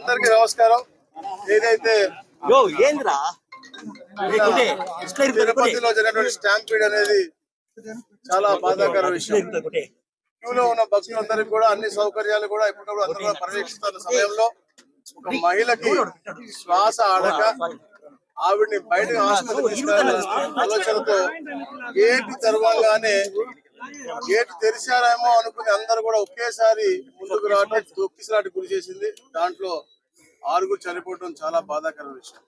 అందరికీ నమస్కారం. ఏదైతే తిరుపతిలో జరిగినటువంటి స్టాంపీడ్ అనేది చాలా బాధాకర విషయం. క్యూలో ఉన్న భక్తులందరికీ కూడా అన్ని సౌకర్యాలు కూడా ఎప్పటికప్పుడు అందరూ పర్యవేక్షిస్తున్న సమయంలో ఒక మహిళకి శ్వాస ఆడక ఆవిడ్ని బయటకు ఆలోచనతో గేట్ తెరవగానే గేట్ తెరిచారేమో అనుకుని అందరూ కూడా ఒకేసారి ముందుకు రావడం తొక్కిసలాట గురి చేసింది. దాంట్లో ఆరుగురు చనిపోవడం చాలా బాధాకర విషయం.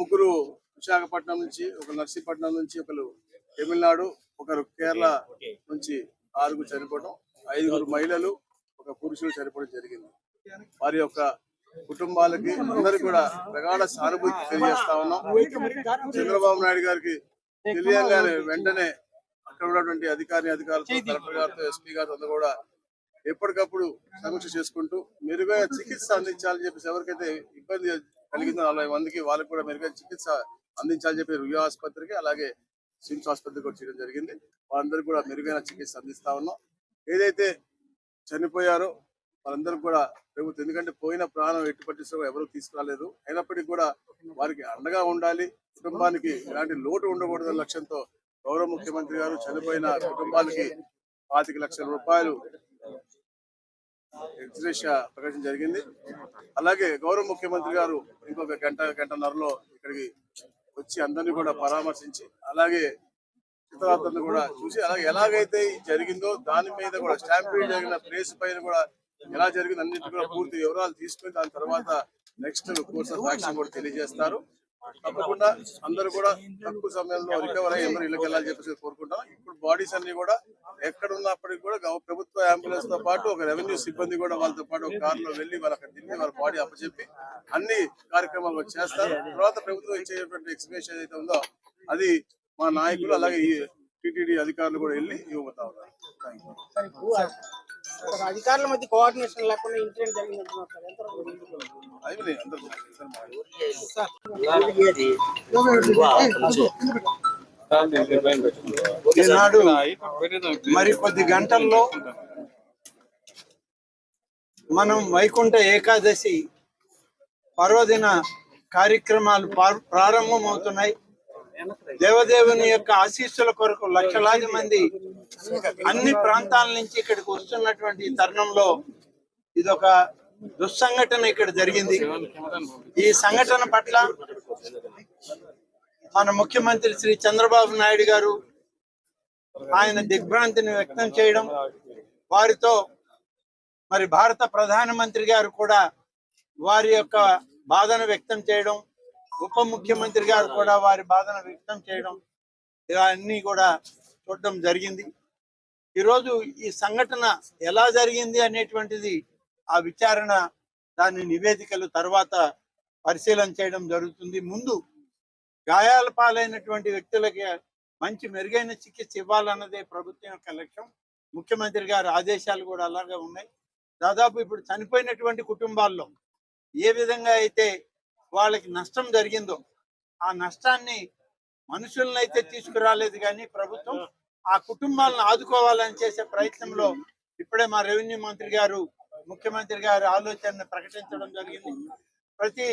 ముగ్గురు విశాఖపట్నం నుంచి ఒక నర్సీపట్నం నుంచి ఒకరు తమిళనాడు ఒకరు కేరళ నుంచి ఆరుగురు చనిపోవడం ఐదుగురు మహిళలు ఒక పురుషులు చనిపోవడం జరిగింది. వారి యొక్క కుటుంబాలకి అందరికి కూడా ప్రగాఢ సానుభూతి తెలియజేస్తా ఉన్నాం. చంద్రబాబు నాయుడు గారికి తెలియాలి వెంటనే ఉన్నటువంటి అధికారి అధికారులతో కలెక్టర్ గారితో ఎస్పీ గారితో కూడా ఎప్పటికప్పుడు సమీక్ష చేసుకుంటూ మెరుగైన చికిత్స అందించాలని చెప్పేసి ఎవరికైతే ఇబ్బంది కలిగిందో నలభై మందికి వాళ్ళకి కూడా మెరుగైన చికిత్స అందించాలని చెప్పి రుయా ఆసుపత్రికి అలాగే సిమ్స్ ఆసుపత్రికి కూడా చేయడం జరిగింది. వాళ్ళందరికీ కూడా మెరుగైన చికిత్స అందిస్తా ఉన్నాం. ఏదైతే చనిపోయారో వాళ్ళందరూ కూడా ప్రభుత్వం ఎందుకంటే పోయిన ప్రాణం ఎట్టి పట్టించడం ఎవరు తీసుకురాలేదు. అయినప్పటికీ కూడా వారికి అండగా ఉండాలి. కుటుంబానికి ఎలాంటి లోటు ఉండకూడదన్న లక్ష్యంతో గౌరవ ముఖ్యమంత్రి గారు చనిపోయిన కుటుంబాలకి పాతిక లక్షల రూపాయలు ఎక్స్రేష ప్రకటన జరిగింది. అలాగే గౌరవ ముఖ్యమంత్రి గారు ఇంకొక గంట గంటన్నరలో ఇక్కడికి వచ్చి అందరినీ కూడా పరామర్శించి అలాగే చిత్రాలను కూడా చూసి అలాగే ఎలాగైతే జరిగిందో దాని మీద కూడా స్టాంపీడ్ జరిగిన ప్లేస్ పైన కూడా ఎలా జరిగింది అన్నిటి కూడా పూర్తి వివరాలు తీసుకుని దాని తర్వాత నెక్స్ట్ కోర్స్ ఆఫ్ యాక్షన్ కూడా తెలియజేస్తారు. తప్పకుండా అందరూ కూడా తక్కువ సమయంలో రికవర్ అయ్యి అందరూ ఇళ్ళకి వెళ్ళాలని చెప్పేసి కోరుకుంటాం ఇప్పుడు బాడీస్ అన్ని కూడా ఎక్కడ ఉన్నప్పటికీ కూడా ప్రభుత్వ అంబులెన్స్తో పాటు ఒక రెవెన్యూ సిబ్బంది కూడా వాళ్ళతో పాటు ఒక కారులో వెళ్ళి వాళ్ళ వాళ్ళకి దిగి వాళ్ళ బాడీ అప్పచెప్పి అన్ని కార్యక్రమాలు చేస్తారు. తర్వాత ప్రభుత్వం ఇచ్చేటువంటి ఎక్స్ప్లెనేషన్ ఏదైతే ఉందో అది మా నాయకులు అలాగే టీటీడీ అధికారులు కూడా వెళ్ళి ఇవ్వబోతా ఉన్నారు. అధికారుల మధ్య కోఆర్డినేషన్ లేకుండా ఇన్సిడెంట్ జరిగింది ఈనాడు మరి కొద్ది గంటల్లో మనం వైకుంఠ ఏకాదశి పర్వదిన కార్యక్రమాలు ప్రారంభమవుతున్నాయి. దేవదేవుని యొక్క ఆశీస్సుల కొరకు లక్షలాది మంది అన్ని ప్రాంతాల నుంచి ఇక్కడికి వస్తున్నటువంటి తరుణంలో ఇదొక దుస్సంఘటన ఇక్కడ జరిగింది. ఈ సంఘటన పట్ల మన ముఖ్యమంత్రి శ్రీ చంద్రబాబు నాయుడు గారు ఆయన దిగ్భ్రాంతిని వ్యక్తం చేయడం వారితో మరి భారత ప్రధానమంత్రి గారు కూడా వారి యొక్క బాధను వ్యక్తం చేయడం ఉప ముఖ్యమంత్రి గారు కూడా వారి బాధను వ్యక్తం చేయడం ఇవన్నీ కూడా చూడడం జరిగింది. ఈరోజు ఈ సంఘటన ఎలా జరిగింది అనేటువంటిది ఆ విచారణ దాని నివేదికలు తర్వాత పరిశీలన చేయడం జరుగుతుంది. ముందు గాయాల పాలైనటువంటి వ్యక్తులకి మంచి మెరుగైన చికిత్స ఇవ్వాలన్నదే ప్రభుత్వం యొక్క లక్ష్యం. ముఖ్యమంత్రి గారి ఆదేశాలు కూడా అలాగే ఉన్నాయి. దాదాపు ఇప్పుడు చనిపోయినటువంటి కుటుంబాల్లో ఏ విధంగా అయితే వాళ్ళకి నష్టం జరిగిందో ఆ నష్టాన్ని మనుషులను అయితే తీసుకురాలేదు కానీ ప్రభుత్వం ఆ కుటుంబాలను ఆదుకోవాలని చేసే ప్రయత్నంలో ఇప్పుడే మా రెవెన్యూ మంత్రి గారు ముఖ్యమంత్రి గారి ఆలోచనను ప్రకటించడం జరిగింది. ప్రతి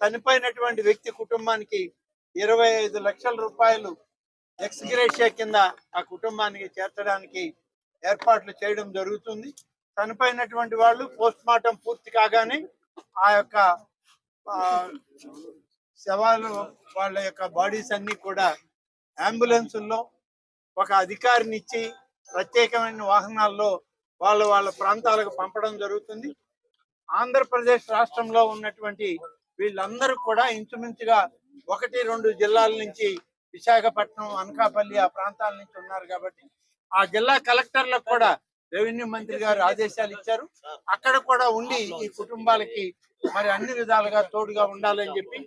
చనిపోయినటువంటి వ్యక్తి కుటుంబానికి ఇరవై ఐదు లక్షల రూపాయలు ఎక్స్గ్రేషియా కింద ఆ కుటుంబానికి చేర్చడానికి ఏర్పాట్లు చేయడం జరుగుతుంది. చనిపోయినటువంటి వాళ్ళు పోస్ట్ మార్టం పూర్తి కాగానే ఆ యొక్క శవాలు వాళ్ళ యొక్క బాడీస్ అన్ని కూడా అంబులెన్సుల్లో ఒక అధికారిని ఇచ్చి ప్రత్యేకమైన వాహనాల్లో వాళ్ళ వాళ్ళ ప్రాంతాలకు పంపడం జరుగుతుంది. ఆంధ్రప్రదేశ్ రాష్ట్రంలో ఉన్నటువంటి వీళ్ళందరూ కూడా ఇంచుమించుగా ఒకటి రెండు జిల్లాల నుంచి విశాఖపట్నం అనకాపల్లి ఆ ప్రాంతాల నుంచి ఉన్నారు కాబట్టి ఆ జిల్లా కలెక్టర్లకు కూడా రెవెన్యూ మంత్రి గారు ఆదేశాలు ఇచ్చారు. అక్కడ కూడా ఉండి ఈ కుటుంబాలకి మరి అన్ని విధాలుగా తోడుగా ఉండాలని చెప్పి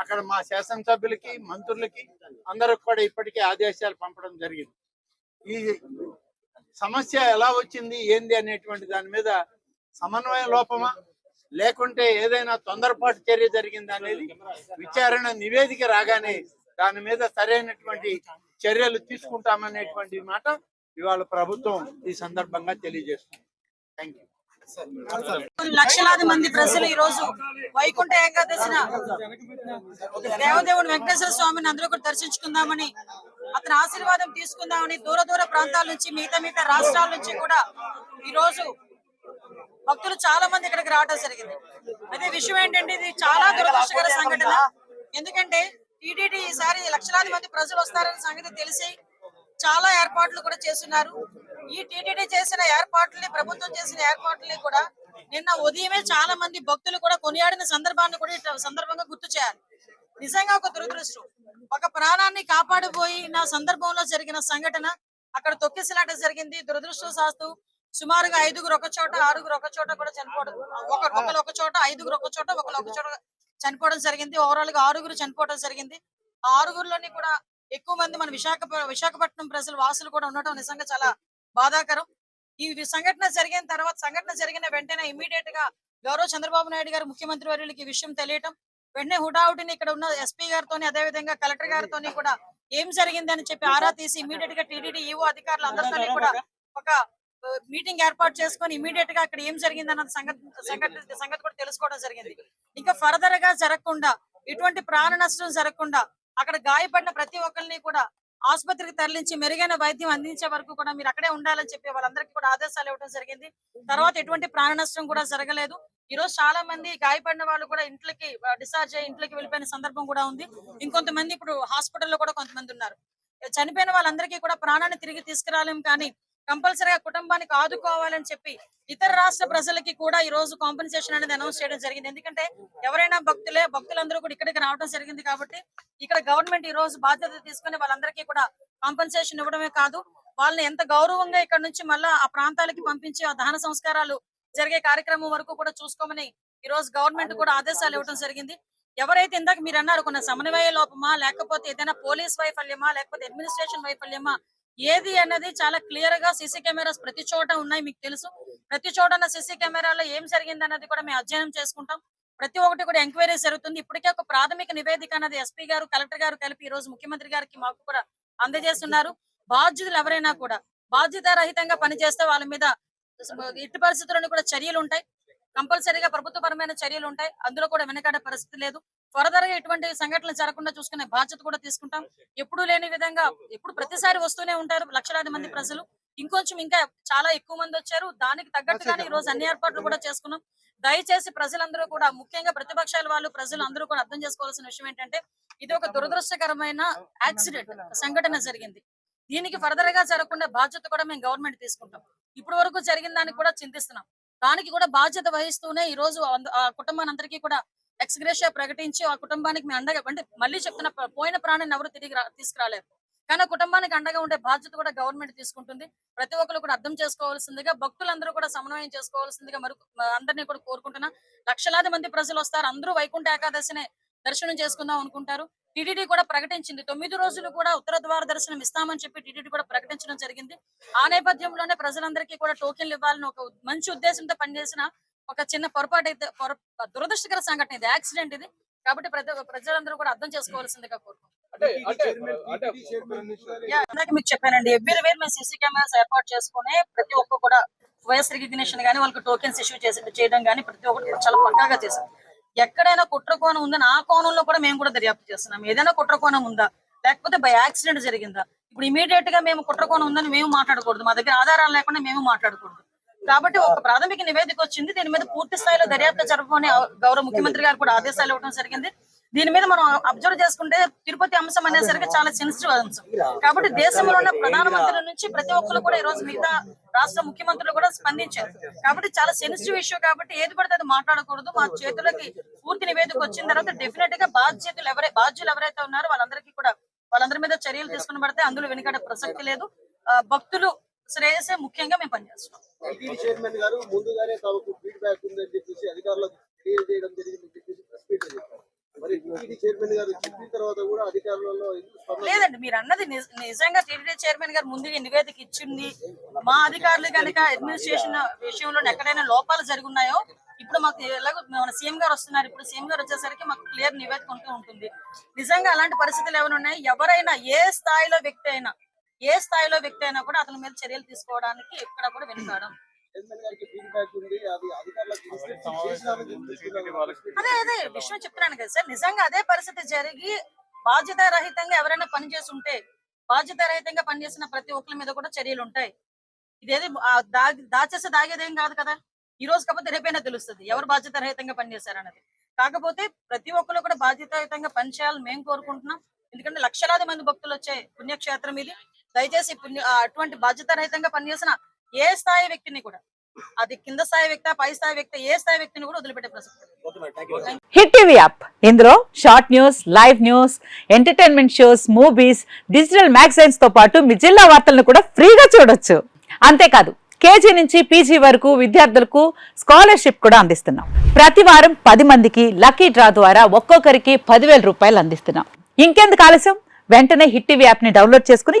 అక్కడ మా శాసనసభ్యులకి మంత్రులకి అందరికి కూడా ఇప్పటికే ఆదేశాలు పంపడం జరిగింది. ఈ సమస్య ఎలా వచ్చింది ఏంది అనేటువంటి దాని మీద సమన్వయ లోపమా? లేకుంటే ఏదైనా తొందరపాటు చర్య జరిగిందా అనేది విచారణ నివేదిక రాగానే దాని మీద సరైనటువంటి చర్యలు తీసుకుంటామనేటువంటి మాట ఇవాళ ప్రభుత్వం ఈ సందర్భంగా తెలియజేస్తుంది. థ్యాంక్ యూ లక్షలాది మంది ప్రజలు ఈ రోజు వైకుంఠ ఏకాదశిన దేవదేవుని వెంకటేశ్వర స్వామిని అందరూ కూడా దర్శించుకుందామని అతని ఆశీర్వాదం తీసుకుందామని దూర దూర ప్రాంతాల నుంచి మిగతా మిగతా రాష్ట్రాల నుంచి కూడా ఈ రోజు భక్తులు చాలా మంది ఇక్కడికి రావడం జరిగింది. అదే విషయం ఏంటంటే ఇది చాలా దురదృష్టకర సంఘటన. ఎందుకంటే టీటీడీ ఈసారి లక్షలాది మంది ప్రజలు వస్తారనే సంగతి తెలిసి చాలా ఏర్పాట్లు కూడా చేస్తున్నారు. ఈ టీటీడీ చేసిన ఏర్పాట్లని ప్రభుత్వం చేసిన ఏర్పాట్లని కూడా నిన్న ఉదయమే చాలా మంది భక్తులు కూడా కొనియాడిన సందర్భాన్ని కూడా సందర్భంగా గుర్తు చేయాలి. నిజంగా ఒక దురదృష్టం. ఒక ప్రాణాన్ని కాపాడిపోయిన సందర్భంలో జరిగిన సంఘటన అక్కడ తొక్కిసలాట జరిగింది. దురదృష్టవశాస్తు సుమారుగా ఐదుగురు ఒక చోట ఆరుగురు ఒక చోట కూడా చనిపోవడం ఒక ఒకరు ఒక చోట ఐదుగురు ఒక చోట ఒకరు ఒక చోట చనిపోవడం జరిగింది. ఓవరాల్గా ఆరుగురు చనిపోవడం జరిగింది. ఆ ఆరుగురులోని కూడా ఎక్కువ మంది మన విశాఖ విశాఖపట్నం ప్రజలు వాసులు కూడా ఉండటం నిజంగా చాలా బాధాకరం. ఈ సంఘటన జరిగిన తర్వాత సంఘటన జరిగిన వెంటనే ఇమీడియట్గా గౌరవ చంద్రబాబు నాయుడు గారు ముఖ్యమంత్రి వర్యులకి ఈ విషయం తెలియటం వెంటనే హుటాహుటిని ఇక్కడ ఉన్న ఎస్పీ గారితో అదే విధంగా కలెక్టర్ గారితో కూడా ఏం జరిగింది అని చెప్పి ఆరా తీసి ఇమీడియట్గా టీడీడీ ఈవో అధికారులు అందరితో కూడా ఒక మీటింగ్ ఏర్పాటు చేసుకొని ఇమీడియట్గా అక్కడ ఏం జరిగింది అన్న సంగతి సంగతి సంగతి కూడా తెలుసుకోవడం జరిగింది. ఇంకా ఫర్దర్గా జరగకుండా ఎటువంటి ప్రాణ నష్టం జరగకుండా అక్కడ గాయపడిన ప్రతి ఒక్కరిని కూడా ఆసుపత్రికి తరలించి మెరుగైన వైద్యం అందించే వరకు కూడా మీరు అక్కడే ఉండాలని చెప్పి వాళ్ళందరికీ కూడా ఆదేశాలు ఇవ్వడం జరిగింది. తర్వాత ఎటువంటి ప్రాణ నష్టం కూడా జరగలేదు. ఈ రోజు చాలా మంది గాయపడిన వాళ్ళు కూడా ఇంట్లోకి డిశ్చార్జ్ అయ్యి ఇంట్లోకి వెళ్ళిపోయిన సందర్భం కూడా ఉంది. ఇంకొంతమంది ఇప్పుడు హాస్పిటల్లో కూడా కొంతమంది ఉన్నారు. చనిపోయిన వాళ్ళందరికీ కూడా ప్రాణాన్ని తిరిగి తీసుకురాలేం కానీ కంపల్సరీగా కుటుంబానికి ఆదుకోవాలని చెప్పి ఇతర రాష్ట్ర ప్రజలకి కూడా ఈ రోజు కాంపెన్సేషన్ అనేది అనౌన్స్ చేయడం జరిగింది. ఎందుకంటే ఎవరైనా భక్తులే భక్తులందరూ కూడా ఇక్కడికి రావడం జరిగింది కాబట్టి ఇక్కడ గవర్నమెంట్ ఈ రోజు బాధ్యత తీసుకుని వాళ్ళందరికీ కూడా కాంపెన్సేషన్ ఇవ్వడమే కాదు వాళ్ళని ఎంత గౌరవంగా ఇక్కడ నుంచి మళ్ళా ఆ ప్రాంతాలకి పంపించి ఆ దహన సంస్కారాలు జరిగే కార్యక్రమం వరకు కూడా చూసుకోమని ఈ రోజు గవర్నమెంట్ కూడా ఆదేశాలు ఇవ్వడం జరిగింది. ఎవరైతే ఇందాక మీరు అన్నారు కొన్ని సమన్వయ లోపమా లేకపోతే ఏదైనా పోలీస్ వైఫల్యమా లేకపోతే అడ్మినిస్ట్రేషన్ వైఫల్యమా ఏది అన్నది చాలా క్లియర్గా సీసీ కెమెరాస్ ప్రతి చోట ఉన్నాయి మీకు తెలుసు. ప్రతి చోట ఉన్న సీసీ కెమెరాలో ఏం జరిగింది అన్నది కూడా మేము అధ్యయనం చేసుకుంటాం. ప్రతి ఒక్కటి కూడా ఎంక్వైరీ జరుగుతుంది. ఇప్పటికే ఒక ప్రాథమిక నివేదిక అన్నది ఎస్పీ గారు కలెక్టర్ గారు కలిపి ఈ రోజు ముఖ్యమంత్రి గారికి మాకు కూడా అందజేస్తున్నారు. బాధ్యులు ఎవరైనా కూడా బాధ్యత రహితంగా పనిచేస్తే వాళ్ళ మీద ఇటు పరిస్థితులను కూడా చర్యలు ఉంటాయి కంపల్సరీగా ప్రభుత్వపరమైన చర్యలు ఉంటాయి అందులో కూడా వెనకాడే పరిస్థితి లేదు. ఫర్దర్గా ఎటువంటి సంఘటనలు జరగకుండా చూసుకునే బాధ్యత కూడా తీసుకుంటాం. ఎప్పుడు లేని విధంగా ఎప్పుడు ప్రతిసారి వస్తూనే ఉంటారు లక్షలాది మంది ప్రజలు. ఇంకొంచెం ఇంకా చాలా ఎక్కువ మంది వచ్చారు. దానికి తగ్గట్టుగానే ఈ రోజు అన్ని ఏర్పాట్లు కూడా చేసుకున్నాం. దయచేసి ప్రజలందరూ కూడా ముఖ్యంగా ప్రతిపక్షాల వాళ్ళు ప్రజలు అందరూ కూడా అర్థం చేసుకోవాల్సిన విషయం ఏంటంటే ఇది ఒక దురదృష్టకరమైన యాక్సిడెంట్ సంఘటన జరిగింది. దీనికి ఫర్దర్గా జరగకుండా బాధ్యత కూడా మేము గవర్నమెంట్ తీసుకుంటాం. ఇప్పటి వరకు జరిగిన దానికి కూడా చింతిస్తున్నాం. దానికి కూడా బాధ్యత వహిస్తూనే ఈ రోజు అందరికీ కూడా ఎక్స్గ్రేషియా ప్రకటించి ఆ కుటుంబానికి మేము అండగా అంటే మళ్ళీ చెప్తున్న పోయిన ప్రాణాన్ని ఎవరు తిరిగి తీసుకురాలేరు. కానీ కుటుంబానికి అండగా ఉండే బాధ్యత కూడా గవర్నమెంట్ తీసుకుంటుంది. ప్రతి ఒక్కరు కూడా అర్థం చేసుకోవాల్సిందిగా భక్తులందరూ కూడా సమన్వయం చేసుకోవాల్సిందిగా మరి అందరినీ కూడా కోరుకుంటున్నా. లక్షలాది మంది ప్రజలు వస్తారు. అందరూ వైకుంఠ ఏకాదశినే దర్శనం చేసుకుందాం అనుకుంటారు. టీటీడీ కూడా ప్రకటించింది. తొమ్మిది రోజులు కూడా ఉత్తర ద్వార దర్శనం ఇస్తామని చెప్పి టీటీడీ కూడా ప్రకటించడం జరిగింది. ఆ నేపథ్యంలోనే ప్రజలందరికీ కూడా టోకెన్లు ఇవ్వాలని ఒక మంచి ఉద్దేశంతో పనిచేసిన ఒక చిన్న పొరపాటు అయితే పొర- దురదృష్టకర సంఘటన ఇది యాక్సిడెంట్ ఇది. కాబట్టి ప్రతి ప్రజలందరూ కూడా అర్థం చేసుకోవాల్సిందిగా కోరుకుంటున్నాం. మీకు చెప్పానండి. ఎవ్రీ వేర్ మేము సీసీ కెమెరాస్ ఏర్పాటు చేసుకుని ప్రతి ఒక్క కూడా వయస్ రికగ్నిషన్ గానీ వాళ్ళకి టోకెన్స్ ఇష్యూ చేసి చేయడం గానీ ప్రతి ఒక్కటి చాలా పక్కాగా చేశాం ఎక్కడైనా కుట్ర కోణం ఉందని ఆ కోణంలో కూడా మేము కూడా దర్యాప్తు చేస్తున్నాం. ఏదైనా కుట్ర కోణం ఉందా? లేకపోతే బై యాక్సిడెంట్ జరిగిందా? ఇప్పుడు ఇమీడియట్గా మేము కుట్ర కోణం ఉందని మేము మాట్లాడకూడదు. మా దగ్గర ఆధారాలు లేకుండా మేము మాట్లాడకూడదు. కాబట్టి ఒక ప్రాథమిక నివేదిక వచ్చింది. దీని మీద పూర్తి స్థాయిలో దర్యాప్తు జరపమని గౌరవ ముఖ్యమంత్రి గారు కూడా ఆదేశాలు ఇవ్వడం జరిగింది. దీని మీద మనం అబ్జర్వ్ చేసుకుంటే తిరుపతి అంశం అనేసరికి చాలా సెన్సిటివ్ అంశం. కాబట్టి దేశంలో ఉన్న ప్రధానమంత్రుల నుంచి ప్రతి ఒక్కరు కూడా ఈ రోజు మిగతా రాష్ట్ర ముఖ్యమంత్రులు కూడా స్పందించారు. కాబట్టి చాలా సెన్సిటివ్ ఇష్యూ కాబట్టి ఏది పడితే అది మాట్లాడకూడదు. మా చేతులకి పూర్తి నివేదిక వచ్చిన తర్వాత డెఫినెట్గా బాధ్యతలు ఎవరై బాధ్యులు ఎవరైతే ఉన్నారో వాళ్ళందరికీ కూడా వాళ్ళందరి మీద చర్యలు తీసుకుని పడితే అందులో వెనుకడే ప్రసక్తి లేదు. భక్తులు శ్రేయసే ముఖ్యంగా మేము పనిచేస్తున్నాం చైర్మన్ గారు ముందుగానే తమకు ఫీడ్బ్యాక్ ఉందని చెప్పేసి అధికారులకు తెలియజేయడం జరిగిందని చెప్పేసి ప్రెస్ మీట్లో చెప్పారు. మరి టీటీడీ చైర్మన్ గారు చెప్పిన తర్వాత కూడా అధికారులలో లేదండి మీరు అన్నది నిజ- నిజంగా టీటీడీ చైర్మన్ గారు ముందుగా నివేదిక ఇచ్చింది. మా అధికారులు కనుక అడ్మినిస్ట్రేషన్ విషయంలో ఎక్కడైనా లోపాలు జరుగున్నాయో ఇప్పుడు మాకు ఎలాగో మన సీఎం గారు వస్తున్నారు. ఇప్పుడు సీఎం గారు వచ్చేసరికి మాకు క్లియర్ నివేదిక ఉంటూ ఉంటుంది. నిజంగా అలాంటి పరిస్థితులు ఏమైనా ఉన్నాయి? ఎవరైనా ఏ స్థాయిలో వ్యక్తి అయినా ఏ స్థాయిలో వ్యక్తి అయినా కూడా అతని మీద చర్యలు తీసుకోవడానికి ఎక్కడ కూడా వెనుకాడం. చైర్మన్ గారికి ఫీడ్బ్యాక్ ఉంది అది. అదే విషయం చెప్తున్నాను కదా సార్. నిజంగా అదే పరిస్థితి జరిగి బాధ్యత రహితంగా ఎవరైనా పని ఉంటే బాధ్యత రహితంగా పనిచేసిన ప్రతి ఒక్కరి మీద కూడా చర్యలు ఉంటాయి. ఇదేది దాచేస్తే దాగేదేం కాదు కదా. ఈ రోజు కాకపోతే రేపైనా తెలుస్తుంది. ఎవరు బాధ్యత రహితంగా పనిచేశారన్నది. కాకపోతే ప్రతి ఒక్కరు కూడా బాధ్యతాయుతంగా పనిచేయాలని మేము కోరుకుంటున్నాం. ఎందుకంటే లక్షలాది మంది భక్తులు వచ్చే పుణ్యక్షేత్రం ఇది. దయచేసి అటువంటి బాధ్యత రహితంగా పనిచేసిన ఏ స్థాయి వ్యక్తిని కూడా అది కింద స్థాయి వ్యక్తి పై స్థాయి వ్యక్తి ఏ స్థాయి వ్యక్తిని కూడా వదిలిపెట్టే ప్రసక్తి. Hit TV app. ఇందులో short news live news entertainment shows movies digital మ్యాగజైన్స్తో పాటు మీ జిల్లా వార్తలను కూడా ఫ్రీగా చూడొచ్చు. అంతేకాదు కేజీ నుంచి పీజీ వరకు విద్యార్థులకు స్కాలర్షిప్ కూడా అందిస్తున్నాం. ప్రతి వారం పది మందికి లక్కీ డ్రా ద్వారా ఒక్కొక్కరికి పదివేల రూపాయలు అందిస్తున్నాం. ఇంకెందుకు ఆలస్యం? వెంటనే హిట్ టీవీ యాప్ని డౌన్లోడ్ చేసుకుని